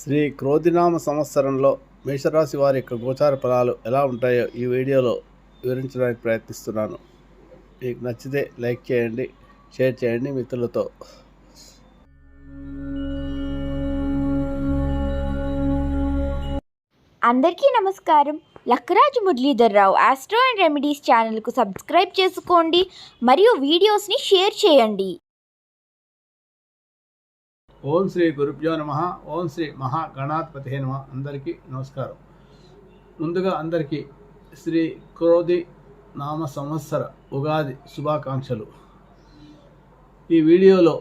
శ్రీ క్రోధినామ సంవత్సరంలో మేషరాశి వారి యొక్క గోచార ఫలాలు ఎలా ఉంటాయో ఈ వీడియోలో వివరించడానికి ప్రయత్నిస్తున్నాను. మీకు నచ్చితే లైక్ చేయండి షేర్ చేయండి మిత్రులతో. అందరికీ నమస్కారం. Lakkaraju Muralidhar Rao astro and remedies ఛానల్కు సబ్స్క్రైబ్ చేసుకోండి. మరియు వీడియోస్ని షేర్ చేయండి. ఓం శ్రీ గురుభ్యో నమ. ఓం శ్రీ మహాగణాధిపతి నమ. అందరికీ నమస్కారం. ముందుగా అందరికీ శ్రీ క్రోధి నామ సంవత్సర ఉగాది శుభాకాంక్షలు. ఈ వీడియోలో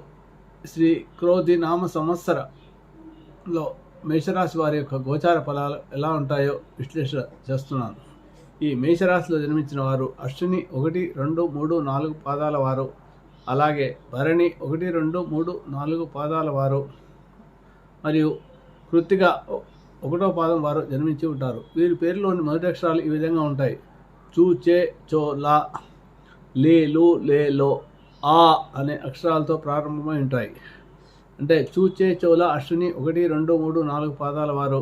శ్రీ క్రోధి నామ సంవత్సరలో మేషరాశి వారి యొక్క గోచార ఫలాలు ఎలా ఉంటాయో విశ్లేషణ చేస్తున్నాను. ఈ మేషరాశిలో జన్మించిన వారు అశ్విని ఒకటి రెండు మూడు నాలుగు పాదాల వారు అలాగే భరణి ఒకటి రెండు మూడు నాలుగు పాదాల వారు మరియు కృత్తిగా ఒకటో పాదం వారు జన్మించి ఉంటారు. వీరి పేరులోని మొదటి అక్షరాలు ఈ విధంగా ఉంటాయి. చూ చే చో లా లే లు లే లో ఆ అనే అక్షరాలతో ప్రారంభమై ఉంటాయి. అంటే చూచే చోల అశ్విని ఒకటి రెండు మూడు నాలుగు పాదాల వారు.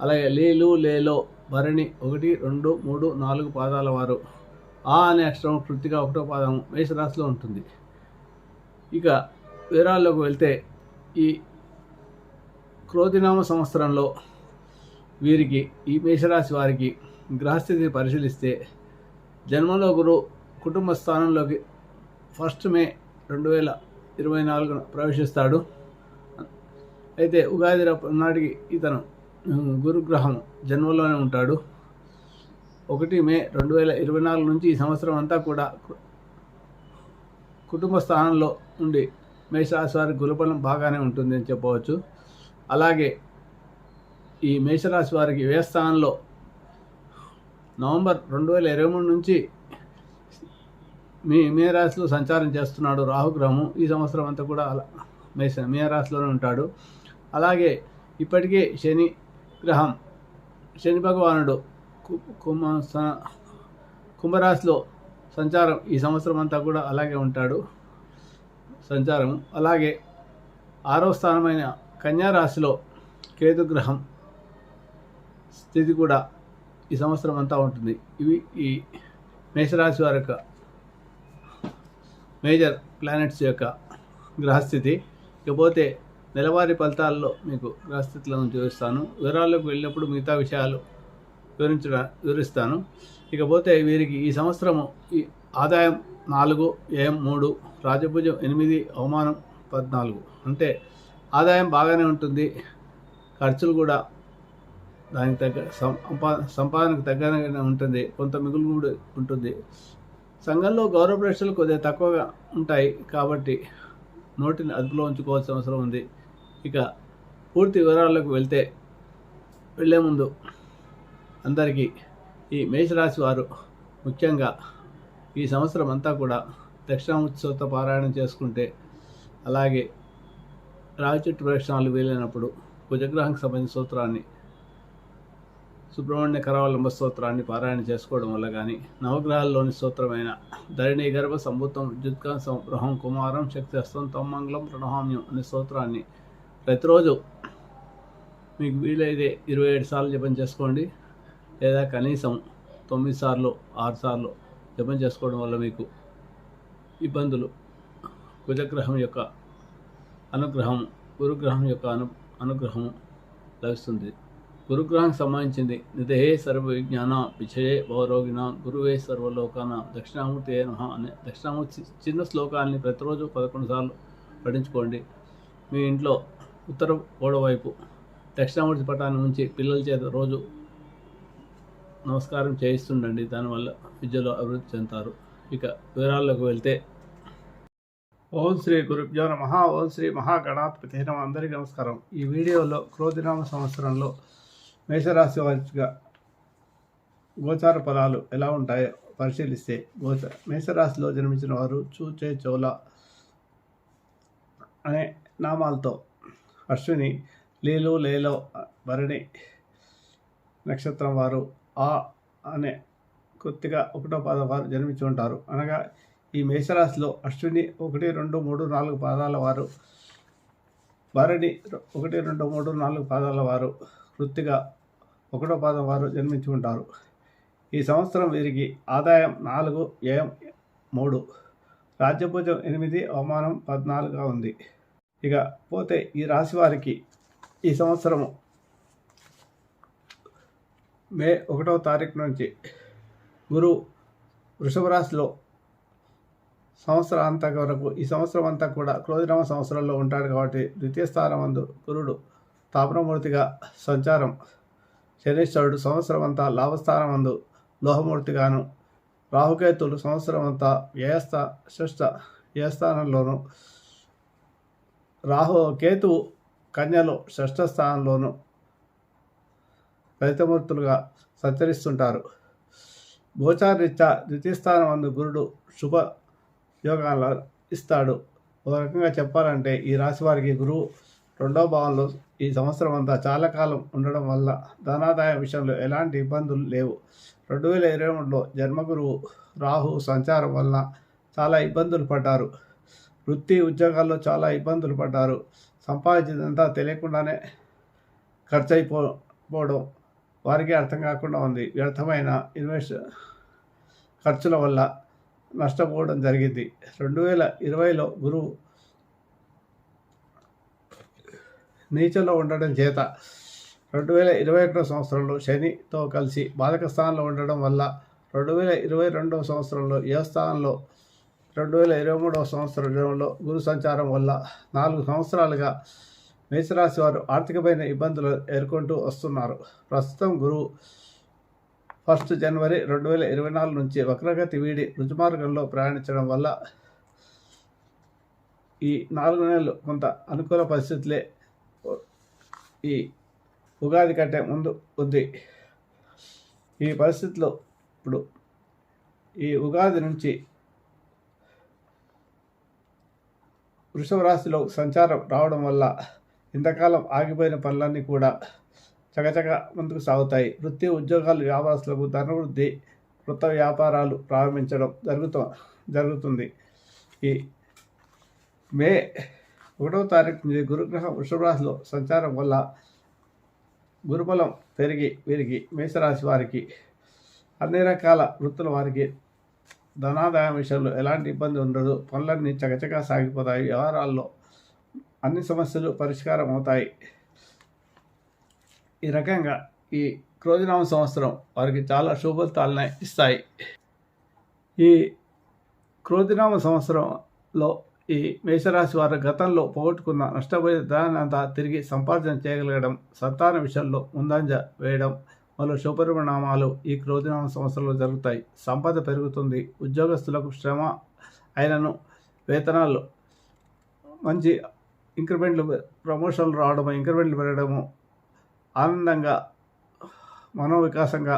అలాగే లేలు లేలో భరణి ఒకటి రెండు మూడు నాలుగు పాదాల వారు. ఆ అనే అక్షరం కృతిగా ఒకటో పాదం మేషరాశిలో ఉంటుంది. ఇక వివరాల్లోకి వెళ్తే ఈ క్రోధినామ సంవత్సరంలో వీరికి ఈ మేషరాశి వారికి గ్రహస్థితిని పరిశీలిస్తే జన్మలో గురు కుటుంబ స్థానంలోకి ఫస్ట్ మే రెండు వేల ఇరవై నాలుగున ప్రవేశిస్తాడు. అయితే ఉగాది నాటికి ఇతను గురుగ్రహం జన్మలోనే ఉంటాడు. ఒకటి మే రెండు వేల ఇరవై నాలుగు నుంచి ఈ సంవత్సరం అంతా కూడా కుటుంబ స్థానంలో ఉండి మేషరాశి వారి గురుబలం బాగానే ఉంటుంది అని చెప్పవచ్చు. అలాగే ఈ మేషరాశి వారికి వ్యయస్థానంలో నవంబర్ రెండు వేల ఇరవై మూడు నుంచి మీ మేరాశిలో సంచారం చేస్తున్నాడు రాహుగ్రహము. ఈ సంవత్సరం అంతా కూడా అలా మేష మేరాశిలోనే ఉంటాడు. అలాగే ఇప్పటికే శని గ్రహం శని భగవానుడు కు- కుంభ స- కుంభరాశిలో సంచారం ఈ సంవత్సరం అంతా కూడా అలాగే ఉంటాడు. సంచారం. అలాగే ఆరో స్థానమైన కన్యా రాశిలో కేతు గ్రహం స్థితి కూడా ఈ సంవత్సరం అంతా ఉంటుంది. ఇవి ఈ మేషరాశి వారి యొక్క మేజర్ ప్లానెట్స్ యొక్క గ్రహస్థితి. ఇకపోతే నెలవారీ ఫలితాల్లో మీకు గ్రహస్థితులను చూపిస్తాను. వివరాల్లోకి వెళ్ళినప్పుడు మిగతా విషయాలు వివరించడ వివరిస్తాను. ఇకపోతే వీరికి ఈ సంవత్సరము ఈ ఆదాయం నాలుగు ఏం మూడు రాజభుజం ఎనిమిది అవమానం పద్నాలుగు. అంటే ఆదాయం బాగానే ఉంటుంది. ఖర్చులు కూడా దానికి తగ్గ సంపా సంపాదనకు తగ్గనే ఉంటుంది. కొంత మిగులు కూడా ఉంటుంది. సంఘంలో గౌరవ ప్రశ్నలు కొద్దిగా తక్కువగా ఉంటాయి కాబట్టి నోటిని అదుపులో ఉంచుకోవాల్సిన అవసరం ఉంది. ఇక పూర్తి వివరాల్లోకి వెళ్తే వెళ్ళే ముందు అందరికీ ఈ మేషరాశి వారు ముఖ్యంగా ఈ సంవత్సరం అంతా కూడా దక్షిణామూర్తి పారాయణం చేసుకుంటే అలాగే రావి చెట్టు ప్రదక్షిణాలు వీలైనప్పుడు కుజగ్రహానికి సంబంధించిన సూత్రాన్ని సుబ్రహ్మణ్య కరావలంబ స్తోత్రాన్ని పారాయణ చేసుకోవడం వల్ల కానీ నవగ్రహాల్లోని స్తోత్రమైన ధరణి గర్భ సంభూతం విద్యుత్కాంసం గృహం కుమారం శక్తి హస్తం తమ్మంగళం ప్రణహామ్యం అనే స్తోత్రాన్ని ప్రతిరోజు మీకు వీలైతే ఇరవై ఏడు సార్లు జపం చేసుకోండి. లేదా కనీసం తొమ్మిది సార్లు ఆరు సార్లు జపం చేసుకోవడం వల్ల మీకు ఇబ్బందులు. కుజగ్రహం యొక్క అనుగ్రహం గురుగ్రహం యొక్క అను అనుగ్రహం లభిస్తుంది. గురుగ్రహం సంబంధించింది నిధే సర్వ విజ్ఞాన పిచయే భవరోగిణ గురువే సర్వలోకాన దక్షిణామూర్తి నమ అనే దక్షిణామూర్తి చిన్న శ్లోకాన్ని ప్రతిరోజు పదకొండు సార్లు పఠించుకోండి. మీ ఇంట్లో ఉత్తర గోడవైపు దక్షిణామూర్తి పటాన్ని ఉంచి పిల్లల చేత రోజు నమస్కారం చేయిస్తుండండి. దానివల్ల విద్యలో అభివృద్ధి చెందుతారు. ఇక వివరాల్లోకి వెళ్తే ఓం శ్రీ గురుభ్యో నమ. ఓం శ్రీ మహాగణాధిపతి నమ. అందరికీ నమస్కారం. ఈ వీడియోలో క్రోధినామ సంవత్సరంలో మేషరాశి వారిగా గోచార ఫలాలు ఎలా ఉంటాయో పరిశీలిస్తే గోచ మేషరాశిలో జన్మించిన వారు చూచే చోళ అనే నామాలతో అశ్విని లీలు లేలో భరణి నక్షత్రం వారు ఆ అనే కొద్దిగా ఒకటో పాద వారు జన్మించి ఉంటారు. అనగా ఈ మేషరాశిలో అశ్విని ఒకటి రెండు మూడు నాలుగు పాదాల వారు. భరణి ఒకటి రెండు మూడు నాలుగు పాదాల వారు. వృత్తిగా ఒకటో పాదం వారు జన్మించి ఉంటారు. ఈ సంవత్సరం వీరికి ఆదాయం నాలుగు ఏం మూడు. రాజ్యభుజం ఎనిమిది అవమానం పద్నాలుగుగా ఉంది. ఇక పోతే ఈ రాశి వారికి ఈ సంవత్సరము మే ఒకటవ తారీఖు నుంచి గురువు వృషభ రాశిలో సంవత్సరం వరకు ఈ సంవత్సరం అంతా కూడా క్రోధినామ సంవత్సరంలో ఉంటాడు కాబట్టి ద్వితీయ స్థానం అందు గురుడు తాపనమూర్తిగా సంచారం శనీశ్వరుడు సంవత్సరం అంతా లాభస్థానం అందు లోహమూర్తిగాను రాహుకేతులు సంవత్సరం అంతా వ్యయస్థ షష్ఠ వ్యయస్థానంలోను రాహు కేతువు కన్యలో షష్ఠ స్థానంలోను ఫలితమూర్తులుగా సంచరిస్తుంటారు. గోచారరీత్యా ద్వితీయ స్థానం అందు గురుడు శుభ యోగాలు ఇస్తాడు. ఒక రకంగా చెప్పాలంటే ఈ రాశి వారికి గురువు రెండో భావంలో ఈ సంవత్సరం అంతా చాలా కాలం ఉండడం వల్ల ధనాదాయ విషయంలో ఎలాంటి ఇబ్బందులు లేవు. రెండు వేల ఇరవై మూడులో జన్మగురువు రాహు సంచారం వల్ల చాలా ఇబ్బందులు పడ్డారు. వృత్తి ఉద్యోగాల్లో చాలా ఇబ్బందులు పడ్డారు. సంపాదించిందంతా తెలియకుండానే ఖర్చు అయిపో పోవడం వారికి అర్థం కాకుండా ఉంది. వ్యర్థమైన ఇన్వెస్ట్ ఖర్చుల వల్ల నష్టపోవడం జరిగింది. రెండు వేల ఇరవైలో గురువు నీచంలో ఉండడం చేత రెండు వేల ఇరవై ఒకటో సంవత్సరంలో శనితో కలిసి బాధక స్థానంలో ఉండడం వల్ల రెండు వేల ఇరవై రెండవ సంవత్సరంలో ఏ స్థానంలో రెండు వేల ఇరవై మూడవ సంవత్సరంలో గురు సంచారం వల్ల నాలుగు సంవత్సరాలుగా మేషరాశి వారు ఆర్థికమైన ఇబ్బందులు ఎదుర్కొంటూ వస్తున్నారు. ప్రస్తుతం గురువు ఫస్ట్ జనవరి రెండు వేల ఇరవై నాలుగు నుంచి వక్రగతి వీడి రుజుమార్గంలో ప్రయాణించడం వల్ల ఈ నాలుగు నెలలు కొంత అనుకూల పరిస్థితులే ఈ ఉగాది కంటే ముందు ఉంది. ఈ పరిస్థితిలో ఇప్పుడు ఈ ఉగాది నుంచి వృషభ రాశిలో సంచారం రావడం వల్ల ఇంతకాలం ఆగిపోయిన పనులన్నీ కూడా చకచక ముందుకు సాగుతాయి. వృత్తి ఉద్యోగాలు వ్యాపారస్తులకు ధనవృద్ధి కొత్త వ్యాపారాలు ప్రారంభించడం జరుగుతూ జరుగుతుంది. ఈ మే ఒకటవ తారీఖు నుంచి గురుగ్రహం వృషభరాశిలో సంచారం వల్ల గురుబలం పెరిగి వీరికి మేషరాశి వారికి అన్ని రకాల వృత్తుల వారికి ధనాదాయం విషయంలో ఎలాంటి ఇబ్బంది ఉండదు. పనులన్నీ చకచకా సాగిపోతాయి. వ్యవహారాల్లో అన్ని సమస్యలు పరిష్కారం అవుతాయి. ఈ రకంగా ఈ క్రోధినామ సంవత్సరం వారికి చాలా శుభఫలితాలని ఇస్తాయి. ఈ క్రోధినామ సంవత్సరంలో ఈ మేషరాశి వారు గతంలో పోగొట్టుకున్న నష్టపోయే ధనాన్ని అంతా తిరిగి సంపాదన చేయగలగడం సంతాన విషయంలో ముందంజ వేయడం మొదలు శుభపరిణామాలు ఈ క్రోధినామ సంవత్సరంలో జరుగుతాయి. సంపద పెరుగుతుంది. ఉద్యోగస్తులకు శ్రమ అయినను వేతనాలు మంచి ఇంక్రిమెంట్లు ప్రమోషన్లు రావడము ఇంక్రిమెంట్లు పెరగడము ఆనందంగా మనోవికాసంగా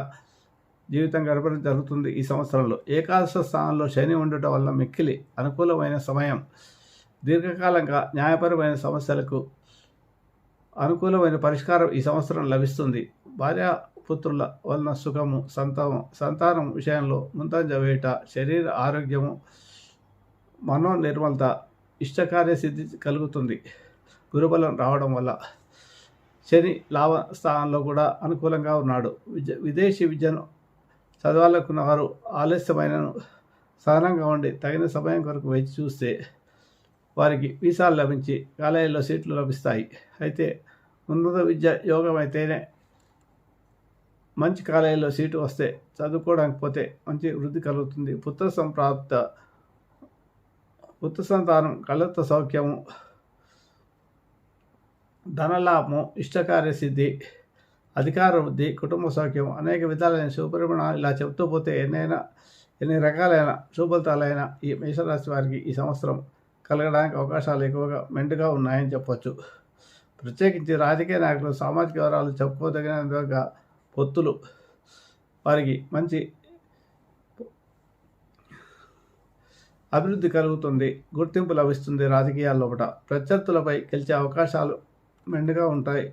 జీవితం గడపడం జరుగుతుంది ఈ సంవత్సరంలో. ఏకాదశ స్థానంలో శని ఉండటం వల్ల మిక్కిలి అనుకూలమైన సమయం దీర్ఘకాలంగా న్యాయపరమైన సమస్యలకు అనుకూలమైన పరిష్కారం ఈ సంవత్సరం లభిస్తుంది. భార్యాపుత్రుల వలన సుఖము సంతానం సంతానం విషయంలో ముందంజ వేయట శరీర ఆరోగ్యము మనో నిర్మలత ఇష్టకార్య సిద్ధి కలుగుతుంది. గురుబలం రావడం వల్ల శని లాభ స్థానంలో కూడా అనుకూలంగా ఉన్నాడు. విద్య విదేశీ విద్యను చదవాలనుకున్న వారు ఆలస్యమైన సహనంగా ఉండి తగిన సమయం కొరకు వేచి చూస్తే వారికి వీసాలు లభించి కాలేజీలో సీట్లు లభిస్తాయి. అయితే ఉన్నత విద్య యోగం అయితేనే మంచి కాలేజీలో సీటు వస్తే చదువుకోవడానికి పోతే మంచి వృద్ధి కలుగుతుంది. పుత్ర సంప్రాప్త పుత్ర సంతానం కళ్ళతో సౌఖ్యము ధనలాభము ఇష్టకార్య సిద్ధి అధికార వృద్ధి కుటుంబ సౌఖ్యం అనేక విధాలైన శుభపరిమాణాలు ఇలా చెప్తూ పోతే ఎన్నైనా ఎన్ని రకాలైన శుభఫలితాలైన ఈ మేషరాశి వారికి ఈ సంవత్సరం కలగడానికి అవకాశాలు ఎక్కువగా మెండుగా ఉన్నాయని చెప్పొచ్చు. ప్రత్యేకించి రాజకీయ నాయకులు సామాజిక వివరాలు చెప్పుకోదగినంతగా పొత్తులు వారికి మంచి అభివృద్ధి కలుగుతుంది గుర్తింపు లభిస్తుంది రాజకీయాల లోపల ప్రత్యర్థులపై గెలిచే అవకాశాలు మెండుగా ఉంటాయి.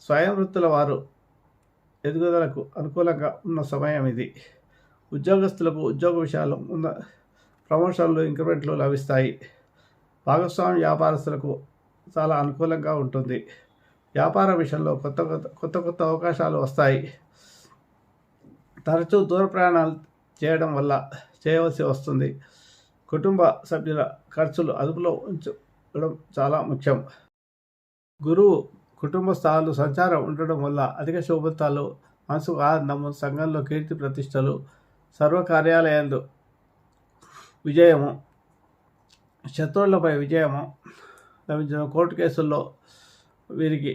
స్వయం వృత్తుల వారు ఎదుగుదలకు అనుకూలంగా ఉన్న సమయం ఇది. ఉద్యోగస్తులకు ఉద్యోగ విషయాలు ఉన్న ప్రమోషన్లు ఇంక్రిమెంట్లు లభిస్తాయి. భాగస్వామి వ్యాపారస్తులకు చాలా అనుకూలంగా ఉంటుంది. వ్యాపార విషయంలో కొత్త కొత్త కొత్త కొత్త అవకాశాలు వస్తాయి. తరచూ దూర ప్రయాణాలు చేయడం వల్ల చేయవలసి వస్తుంది. కుటుంబ సభ్యుల ఖర్చులు అదుపులో ఉంచడం చాలా ముఖ్యం. గురువు కుటుంబ స్థానాలు సంచారం ఉండడం వల్ల అధిక శుభతాలు మనసుకు ఆనందము సంఘంలో కీర్తి ప్రతిష్టలు సర్వకార్యాలయందు విజయము శత్రువులపై విజయము లభించిన కోర్టు కేసుల్లో వీరికి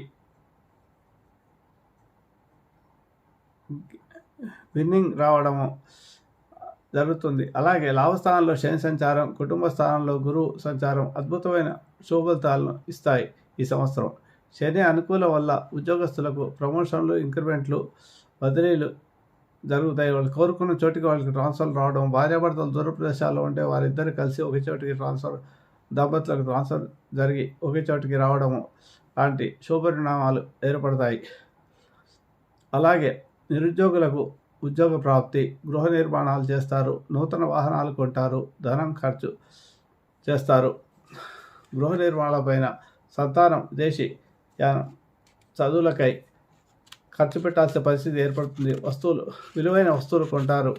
విన్నింగ్ రావడము జరుగుతుంది. అలాగే లాభస్థానంలో శని సంచారం కుటుంబ స్థానంలో గురువు సంచారం అద్భుతమైన శుభఫలితాలను ఇస్తాయి ఈ సంవత్సరం. శని అనుకూల వల్ల ఉద్యోగస్తులకు ప్రమోషన్లు ఇంక్రిమెంట్లు బదిలీలు జరుగుతాయి. వాళ్ళు కోరుకున్న చోటికి వాళ్ళకి ట్రాన్స్ఫర్ రావడం భార్యాభర్తలు దూర ప్రదేశాల్లో ఉంటే వారిద్దరు కలిసి ఒకే చోటికి ట్రాన్స్ఫర్ దంపతులకు ట్రాన్స్ఫర్ జరిగి ఒకే చోటికి రావడము లాంటి శుభపరిణామాలు ఏర్పడతాయి. అలాగే నిరుద్యోగులకు ఉద్యోగ ప్రాప్తి గృహ నిర్మాణాలు చేస్తారు నూతన వాహనాలు కొంటారు ధనం ఖర్చు చేస్తారు. గృహ నిర్మాణాలపైన సంతానం దేశీ యానం చదువులకై ఖర్చు పెట్టాల్సిన పరిస్థితి ఏర్పడుతుంది. వస్తువులు విలువైన వస్తువులు కొంటారు.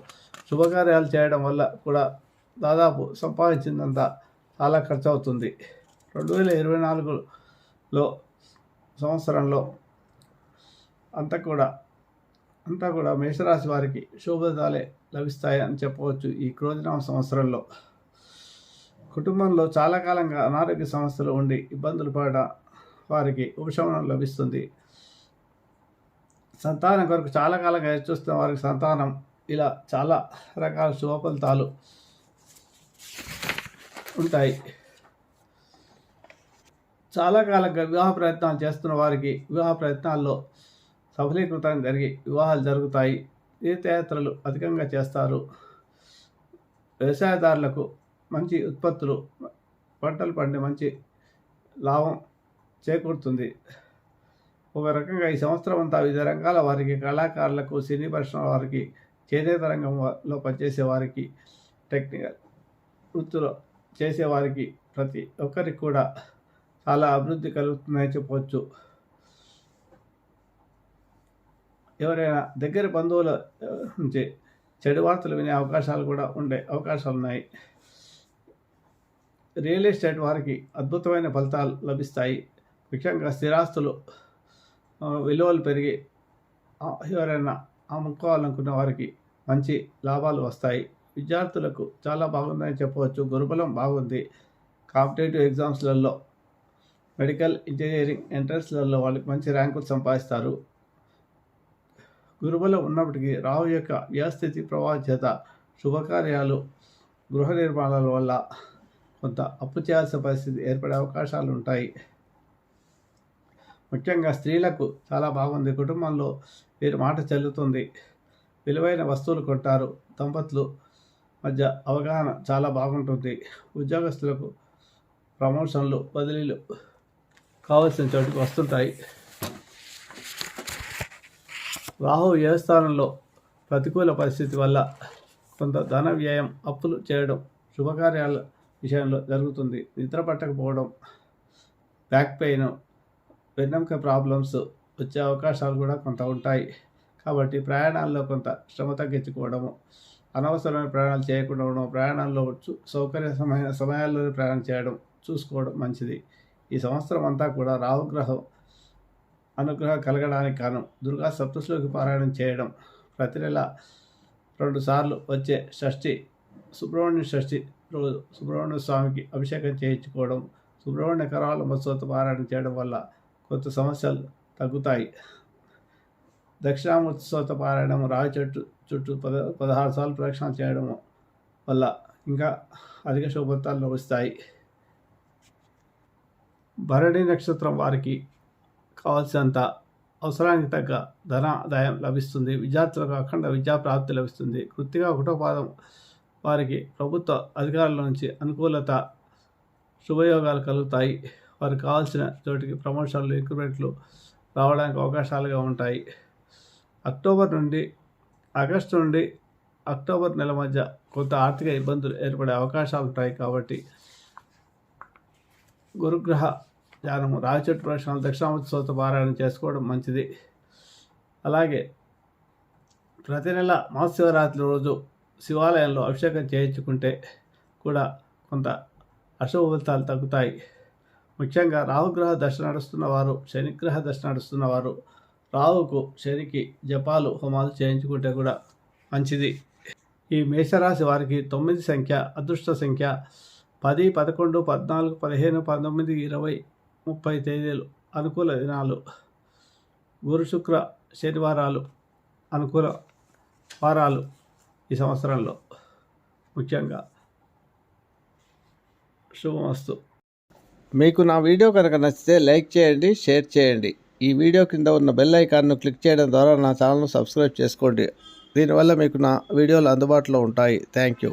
శుభకార్యాలు చేయడం వల్ల కూడా దాదాపు సంపాదించిందంత చాలా ఖర్చు అవుతుంది రెండు వేల ఇరవై నాలుగులో సంవత్సరంలో అంతా కూడా అంతా కూడా మేషరాశి వారికి శుభదాలే లభిస్తాయని చెప్పవచ్చు ఈ క్రోధనామ సంవత్సరంలో. కుటుంబంలో చాలా కాలంగా అనారోగ్య సమస్యలు ఉండి ఇబ్బందులు పడ వారికి ఉపశమనం లభిస్తుంది. సంతానం కొరకు చాలా కాలంగా చూస్తున్న వారికి సంతానం ఇలా చాలా రకాల శుభ ఫలితాలు ఉంటాయి. చాలా కాలంగా వివాహ ప్రయత్నాలు చేస్తున్న వారికి వివాహ ప్రయత్నాల్లో సఫలీకృతం జరిగి వివాహాలు జరుగుతాయి. తీర్థయాత్రలు అధికంగా చేస్తారు? వ్యవసాయదారులకు మంచి ఉత్పత్తులు పంటలు పండి మంచి లాభం చేకూరుతుంది. ఒక రకంగా ఈ సంవత్సరం అంతా వివిధ రంగాల వారికి కళాకారులకు సినీ పరిశ్రమ వారికి చేనేత రంగంలో పనిచేసే వారికి టెక్నికల్ వృత్తిలో చేసేవారికి ప్రతి ఒక్కరికి కూడా చాలా అభివృద్ధి కలుగుతుందని చెప్పవచ్చు. ఎవరైనా దగ్గర బంధువుల నుంచి చెడు వార్తలు వినే అవకాశాలు కూడా ఉండే అవకాశాలు ఉన్నాయి. రియల్ ఎస్టేట్ వారికి అద్భుతమైన ఫలితాలు లభిస్తాయి. ముఖ్యంగా స్థిరాస్తులు విలువలు పెరిగి ఆ, ఎవరైనా అమ్ముకోవాలనుకున్న వారికి మంచి లాభాలు వస్తాయి. విద్యార్థులకు చాలా బాగుందని చెప్పవచ్చు. గురుబలం బాగుంది. కాంపిటేటివ్ ఎగ్జామ్స్లలో మెడికల్ ఇంజనీరింగ్ ఎంట్రన్స్లలో వాళ్ళకి మంచి ర్యాంకులు సంపాదిస్తారు. గురుబలం ఉన్నప్పటికీ రాహు యొక్క వ్యవస్థితి ప్రభావం చేత శుభకార్యాలు గృహ నిర్మాణాల వల్ల కొంత అప్పు చేయాల్సిన పరిస్థితి ఏర్పడే అవకాశాలు ఉంటాయి. ముఖ్యంగా స్త్రీలకు చాలా బాగుంది. కుటుంబంలో వీరి మాట చెల్లుతుంది. విలువైన వస్తువులు కొంటారు. దంపతులు మధ్య అవగాహన చాలా బాగుంటుంది. ఉద్యోగస్తులకు ప్రమోషన్లు బదిలీలు కావాల్సిన చోటుకు వస్తుంటాయి. రాహు వ్యవస్థానంలో ప్రతికూల పరిస్థితి వల్ల కొంత ధన వ్యయం అప్పులు చేయడం శుభకార్యాల విషయంలో జరుగుతుంది. నిద్ర పట్టకపోవడం బ్యాక్ పెయిన్ వెన్నెముక ప్రాబ్లమ్స్ వచ్చే అవకాశాలు కూడా కొంత ఉంటాయి. కాబట్టి ప్రయాణాల్లో కొంత శ్రమ తగ్గించుకోవడము అనవసరమైన ప్రయాణాలు చేయకుండా ఉండడం ప్రయాణాల్లో సౌకర్య సౌకర్యమైన సమయాల్లోనే ప్రయాణం చేయడం చూసుకోవడం మంచిది. ఈ సంవత్సరం అంతా కూడా రాహుగ్రహం అనుగ్రహం కలగడానికి కారణం. దుర్గా సప్తశ్లోకి పారాయణం చేయడం. ప్రతి నెల రెండు సార్లు వచ్చే షష్ఠి సుబ్రహ్మణ్య షష్ఠి రోజు సుబ్రహ్మణ్య స్వామికి అభిషేకం చేయించుకోవడం సుబ్రహ్మణ్య కరాల మత్స్వత పారాయణం చేయడం వల్ల కొంత సమస్యలు తగ్గుతాయి. దక్షిణామూర్తి స్తోత పారాయణం రావి చెట్టు చుట్టూ పద పదహారు సార్లు ప్రదక్షిణ చేయడం వల్ల ఇంకా అధిక శుభత్వాలు లభిస్తాయి. భరణి నక్షత్రం వారికి కావాల్సినంత అవసరానికి తగ్గ ధనాదాయం లభిస్తుంది. విద్యార్థులకు అఖండ విద్యా ప్రాప్తి లభిస్తుంది. కృత్తిగా ఒకటో పాదం వారికి ప్రభుత్వ అధికారుల నుంచి అనుకూలత శుభయోగాలు కలుగుతాయి. వారికి కావాల్సిన చోటికి ప్రమోషన్లు ఇంక్రిమెంట్లు రావడానికి అవకాశాలుగా ఉంటాయి. అక్టోబర్ నుండి ఆగస్టు నుండి అక్టోబర్ నెల మధ్య కొంత ఆర్థిక ఇబ్బందులు ఏర్పడే అవకాశాలు ఉంటాయి కాబట్టి గురుగ్రహ ధ్యానము. రావి చెట్టు ప్రశ్నలు దక్షిణామూర్తి స్తోత్ర పారాయణం చేసుకోవడం మంచిది. అలాగే ప్రతి నెల మహాశివరాత్రి రోజు శివాలయంలో అభిషేకం చేయించుకుంటే కూడా కొంత అశుభ ఫలితాలు తగ్గుతాయి. ముఖ్యంగా రాహుగ్రహ దశ నడుస్తున్న వారు శనిగ్రహ దశ నడుస్తున్న వారు రాహుకు శనికి జపాలు హోమాలు చేయించుకుంటే కూడా మంచిది. ఈ మేషరాశి వారికి తొమ్మిది సంఖ్య అదృష్ట సంఖ్య పది పదకొండు పద్నాలుగు పదిహేను పంతొమ్మిది ఇరవై ముప్పై తేదీలు అనుకూల దినాలు. గురు శుక్ర శనివారాలు అనుకూల వారాలు ఈ సంవత్సరంలో. ముఖ్యంగా శుభమస్తు. మీకు నా వీడియో కనుక నచ్చితే లైక్ చేయండి షేర్ చేయండి. ఈ వీడియో కింద ఉన్న బెల్ ఐకాన్ను క్లిక్ చేయడం ద్వారా నా ఛానల్ను సబ్స్క్రైబ్ చేసుకోండి. దీనివల్ల మీకు నా వీడియోలు అందుబాటులో ఉంటాయి. Thank you.